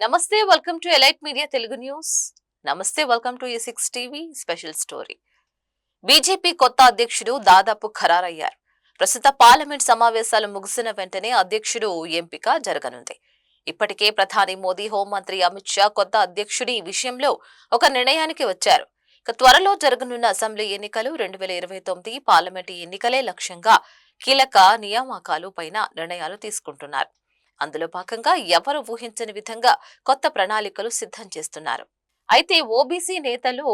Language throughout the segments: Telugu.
నమస్తే welcome to elite media Telugu news. నమస్తే వెల్కమ్ టు ఈ six TV special story. BJP కొత్త అధ్యక్షుడు దాదాపు ఖరారయ్యారు. ప్రస్తుత పార్లమెంట్ సమావేశాలు ముగిసిన వెంటనే అధ్యక్షుడు ఎంపిక జరగనుంది. ఇప్పటికే ప్రధాని మోదీ హోంమంత్రి అమిత్ షా కొత్త అధ్యక్షుడి విషయంలో ఒక నిర్ణయానికి వచ్చారు. ఇక త్వరలో జరగనున్న అసెంబ్లీ ఎన్నికలు రెండు వేల ఇరవై తొమ్మిది పార్లమెంటు ఎన్నికలే లక్ష్యంగా కీలక నియామకాలు పైన నిర్ణయాలు తీసుకుంటున్నారు. అందులో భాగంగా ఎవరు ఊహించని విధంగా కొత్త ప్రణాళికలు సిద్ధం చేస్తున్నారు. అయితే ఓబీసీ నేతలు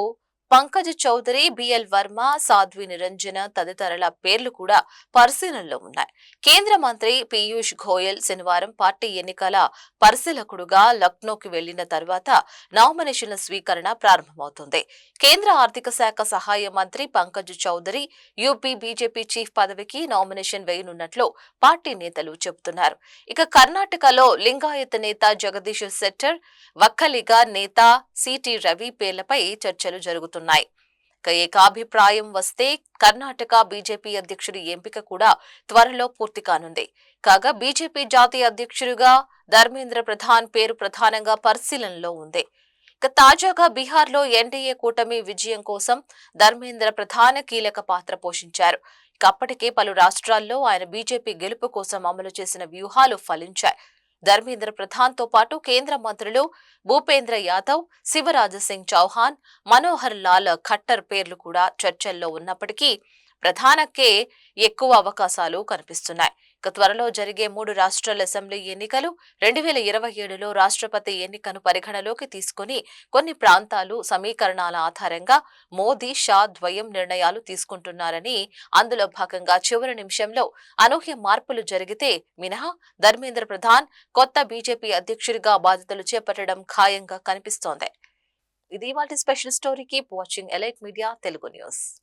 పంకజ్ చౌదరి బిఎల్ వర్మ సాధ్వి నిరంజన తదితరుల పేర్లు కూడా పరిశీలనలో ఉన్నాయి. కేంద్ర మంత్రి పీయూష్ గోయల్ శనివారం పార్టీ ఎన్నికల పరిశీలకుడుగా లక్నోకి వెళ్ళిన తర్వాత నామినేషన్ల స్వీకరణ ప్రారంభమవుతుంది. కేంద్ర ఆర్థిక శాఖ సహాయ మంత్రి Pankaj Chaudhary UP BJP chief పదవికి నామినేషన్ వేయనున్నట్లు పార్టీ నేతలు చెబుతున్నారు. ఇక కర్ణాటకలో లింగాయత్ నేత జగదీష్ శెట్టర్ వక్కలిగా నేత సిటి రవి పేర్లపై చర్చలు జరుగుతున్నాయి. ఇక ఏకాభిప్రాయం వస్తే కర్ణాటక బీజేపీ అధ్యక్షుడి ఎంపిక కూడా త్వరలో పూర్తి కానుంది. కాగా బీజేపీ జాతీయ అధ్యక్షుడిగా ధర్మేంద్ర ప్రధాన్ పేరు ప్రధానంగా పరిశీలనలో ఉంది. ఇక తాజాగా బీహార్లో ఎన్డీఏ కూటమి విజయం కోసం ధర్మేంద్ర ప్రధాన కీలక పాత్ర పోషించారు. ఇక అప్పటికే పలు రాష్ట్రాల్లో ఆయన బీజేపీ గెలుపు కోసం అమలు చేసిన వ్యూహాలు ఫలించాయి. ధర్మేంద్ర ప్రధాన్తో పాటు కేంద్ర మంత్రులు భూపేంద్ర యాదవ్ శివరాజ్ సింగ్ చౌహాన్ మనోహర్ లాల్ ఖట్టర్ పేర్లు కూడా చర్చల్లో ఉన్నప్పటికీ ప్రధానకే ఎక్కువ అవకాశాలు కనిపిస్తున్నాయి. త్వరలో జరిగే మూడు రాష్ట్రాల అసెంబ్లీ ఎన్నికలు రెండు వేల ఇరవై ఏడులో రాష్ట్రపతి ఎన్నికను పరిగణలోకి తీసుకుని కొన్ని ప్రాంతాలు సమీకరణాల ఆధారంగా మోదీ షా ద్వయం నిర్ణయాలు తీసుకుంటున్నారని అందులో భాగంగా చివరి నిమిషంలో అనూహ్య మార్పులు జరిగితే మినహా ధర్మేంద్ర ప్రధాన్ కొత్త బీజేపీ అధ్యక్షుడిగా బాధ్యతలు చేపట్టడం ఖాయంగా కనిపిస్తోంది. ఇది వాటి special story keep watching elite media Telugu news.